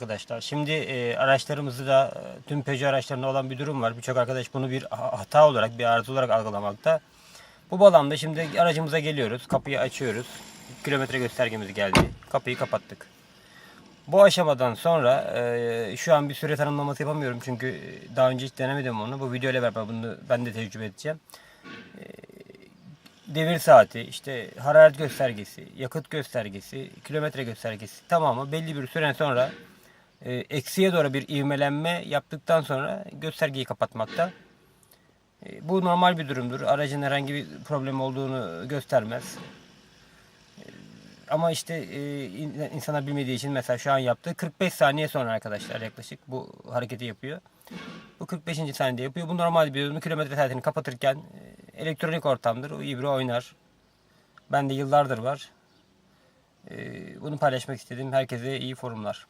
Arkadaşlar şimdi e, araçlarımızda da e, tüm Peugeot araçlarında olan bir durum var. Birçok arkadaş bunu bir ha- hata olarak bir arıza olarak algılamakta. Bu bağlamda şimdi aracımıza geliyoruz. Kapıyı açıyoruz. Kilometre göstergemiz geldi. Kapıyı kapattık. Bu aşamadan sonra e, şu an bir süre tanımlaması yapamıyorum çünkü e, daha önce hiç denemedim onu. Bu video ile beraber bunu ben de tecrübe edeceğim. E, devir saati, işte hararet göstergesi, yakıt göstergesi, kilometre göstergesi tamamı belli bir süre sonra e, eksiye doğru bir ivmelenme yaptıktan sonra göstergeyi kapatmakta. E, bu normal bir durumdur. Aracın herhangi bir problem olduğunu göstermez. Ama işte e, in- insanlar bilmediği için mesela şu an yaptığı 45 saniye sonra arkadaşlar yaklaşık bu hareketi yapıyor. Bu 45. saniyede yapıyor. Bu normal bir durum. Kilometre saatini kapatırken e, elektronik ortamdır. O ibre oynar. Ben de yıllardır var. E, bunu paylaşmak istedim. Herkese iyi forumlar.